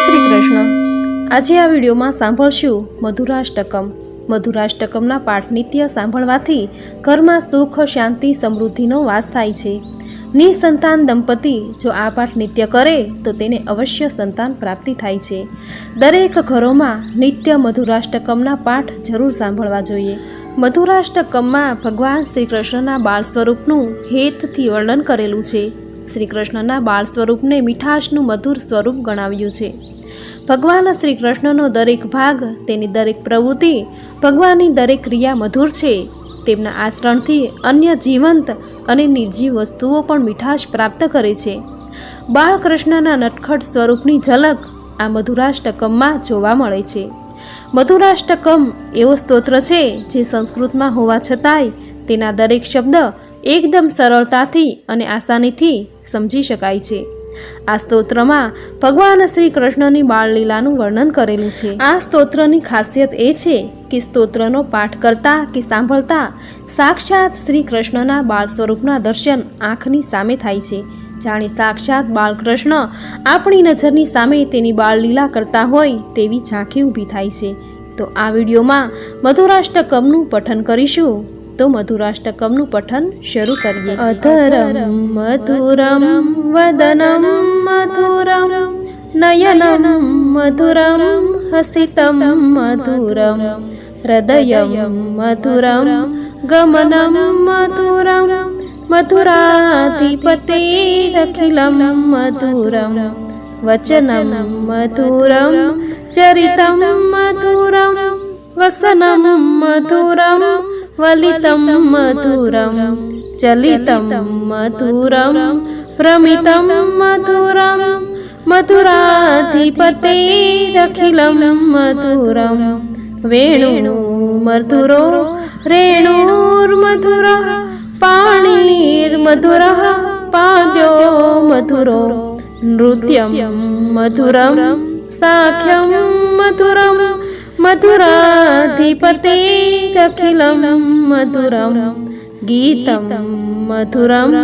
શ્રી કૃષ્ણ આજે આ વિડીયોમાં સાંભળશું મધુરાષ્ટકમ. મધુરાષ્ટકમના પાઠ નિત્ય સાંભળવાથી ઘરમાં સુખ, શાંતિ, સમૃદ્ધિનો વાસ થાય છે. નિસંતાન દંપતી જો આ પાઠ નિત્ય કરે, તો તેને અવશ્ય સંતાન પ્રાપ્તિ થાય છે. દરેક ઘરોમાં નિત્ય મધુરાષ્ટકમના પાઠ જરૂર સાંભળવા જોઈએ. મધુરાષ્ટકમમાં ભગવાન શ્રી કૃષ્ણના બાળ સ્વરૂપનું હેતથી વર્ણન કરેલું છે. શ્રી કૃષ્ણના બાળ સ્વરૂપને મીઠાશનું મધુર સ્વરૂપ ગણાવ્યું છે. ભગવાન શ્રી કૃષ્ણનો દરેક ભાગ, તેની દરેક પ્રવૃત્તિ ભગવાનની દરેક ક્રિયા મધુર છે. તેમના આચરણથી અન્ય જીવંત અને નિર્જીવ વસ્તુઓ પણ મીઠાશ પ્રાપ્ત કરે છે. બાળકૃષ્ણના નટખટ સ્વરૂપની ઝલક આ મધુરાષ્ટકમમાં જોવા મળે છે. મધુરાષ્ટકમ એવો સ્તોત્ર છે જે સંસ્કૃતમાં હોવા છતાંય તેના દરેક શબ્દ એકદમ સરળતાથી અને આસાનીથી સમજી શકાય છે. આ સ્તોત્રમાં ભગવાન શ્રી કૃષ્ણની બાળલીલાનું વર્ણન કરેલું છે. આ સ્તોત્રની ખાસિયત એ છે કે સ્તોત્રનો પાઠ કરતા કે સાંભળતા સાક્ષાત શ્રી કૃષ્ણના બાળ સ્વરૂપના દર્શન આંખની સામે થાય છે. જાણે સાક્ષાત બાળકૃષ્ણ આપણી નજરની સામે તેની બાળલીલા કરતા હોય તેવી ઝાંખી ઊભી થાય છે. તો આ વિડીયોમાં મધુરાષ્ટકમનું પઠન કરીશું. તો મધુરાષ્ટકમનું પઠન શરૂ કરીએ અધરમ મધુરમ વદનમ મધુરમ નયનમ મધુરમ હસિતમ મધુરમ હૃદયમ મધુરમ ગમનમ મધુરમ મધુરાધિપતિરખિલમ મધુરમ વચનમ મધુરમ ચરિતમ મધુરમ વસનમ મધુરમ वलितं मधुरं चलितं मधुरं प्रमितं मधुरं मधुराधिपतेरखिलं मधुरं। वेणु मधुरो रेणुर्मधुर पाणिर् मधुरः। पादो नृत्यं मधुरं साख्यं मधुरम् मधुराधिपते अखिलं मधुरं गीतं मधुरं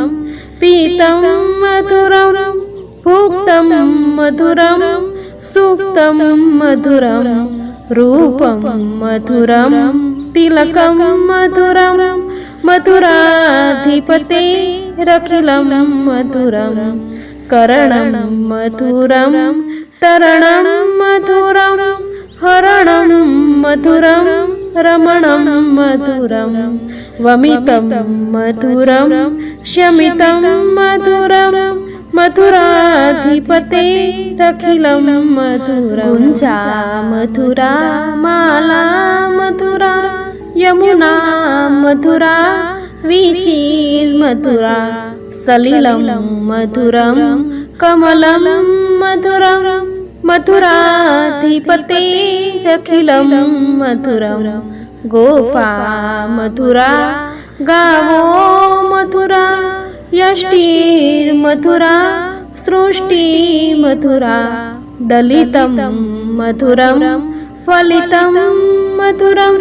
पीतं मधुरं रं भुक्तं मधुरं सूक्तं मधुरं रूपं मधुरं तिलकं मधुरं रं मधुराधिपतेरखिलं मधुरं करणं मधुरं तरणं मधुरम् हरणं मधुरं रमणं मधुरं वमितं मधुरं शमितं मधुरं मथुराधिपते रौनं मधुरञ्जा मधुरा माला मधुरा यमुना मधुरा विचील सलिलं मधुरं कमलं मधुरं मधुरा अधिपते अखिलं मधुरं। गोपा मधुरा गावो मधुरा यष्टीर्मधुरा सृष्टिमधुरा दलितं मधुरं फलितं मधुरं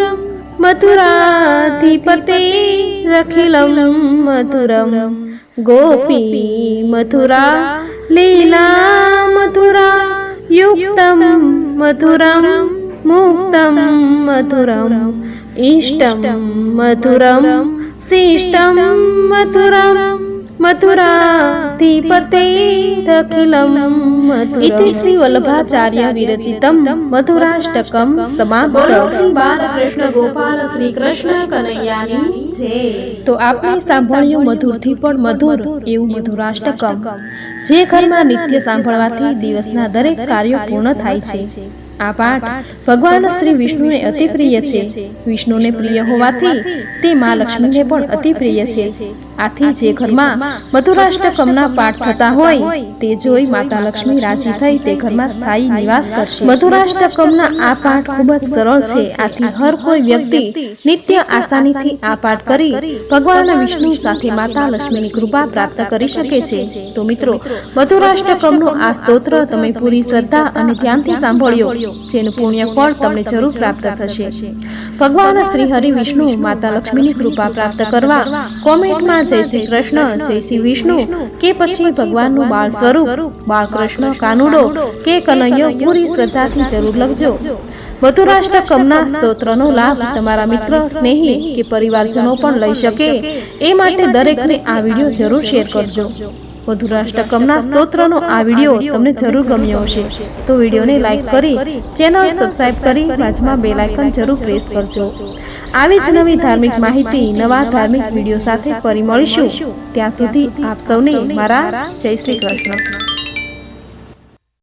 मधुराधिपते अखिलं मधुरं। गोपी मधुरा लीला मधुरा युक्तं मधुरं मुक्तं मधुरम् इष्टं मधुरं शिष्टं मधुरम् વલ્લભાચાર્ય વિરચિતમ મધુરાષ્ટકમ સમાપ્ત શ્રી બાલકૃષ્ણ ગોપાલ શ્રી કૃષ્ણ કનૈયાની જય તો આપણે સાંભળ્યું મધુરથી પણ મધુર એવું મધુરાષ્ટકમ જે ઘરમાં નિત્ય સાંભળવાથી દિવસના દરેક કાર્યો પૂર્ણ થાય છે. આ પાઠ ભગવાન શ્રી વિષ્ણુને અતિ પ્રિય છે. વિષ્ણુને પ્રિય હોવાથી તે મા લક્ષ્મીને પણ અતિ પ્રિય છે. આથી જે ઘરમાં મધુરાષ્ટકમના પાઠ થતા હોય, તે જોઈ માતા લક્ષ્મી રાજી થઈ તે ઘરમાં સ્થાયી નિવાસ કરશે. મધુરાષ્ટકમના આ પાઠ ખૂબ જ સરળ છે. આથી હર કોઈ વ્યક્તિ નિત્ય આસાનીથી આ પાઠ કરી ભગવાન વિષ્ણુ સાથે માતા લક્ષ્મીની કૃપા પ્રાપ્ત કરી શકે છે. તો મિત્રો, મધુરાષ્ટકમનો આ સ્તોત્ર તમે પૂરી શ્રદ્ધા અને ધ્યાનથી સાંભળ્યો. જેનું પુણ્ય ફળ તમને જરૂર પ્રાપ્ત થશે. ભગવાન શ્રી હરિ વિષ્ણુ માતા લક્ષ્મીની કૃપા પ્રાપ્ત કરવા કોમેન્ટમાં જય શ્રી કૃષ્ણ, જય શ્રી વિષ્ણુ કે પછી ભગવાનનું બાળ સ્વરૂપ બાળકૃષ્ણ કૃષ્ણ કાનુડો કે કનૈયો પૂરી શ્રદ્ધાથી જરૂર લખજો. મધુરાષ્ટકમના સ્તોત્રનો લાભ તમારા મિત્ર, સ્નેહી કે પરિવારજનો પણ લઈ શકે. એ માટે દરેકને આ વીડિયો જરૂર શેર કરજો. મધુરાષ્ટકમના સ્તોત્રનો આ વીડિયો તમને જરૂર ગમ્યો હશે. તો વિડીયોને લાઈક કરી, ચેનલ સબસ્ક્રાઇબ કરી, બાજુમાં બેલ આઇકન જરૂર પ્રેસ કરજો. આવી જ નવી ધાર્મિક માહિતી, નવા ધાર્મિક વીડિયો સાથે ફરી મળીશું. ત્યાં સુધી આપ સૌને મારા જય શ્રી કૃષ્ણ.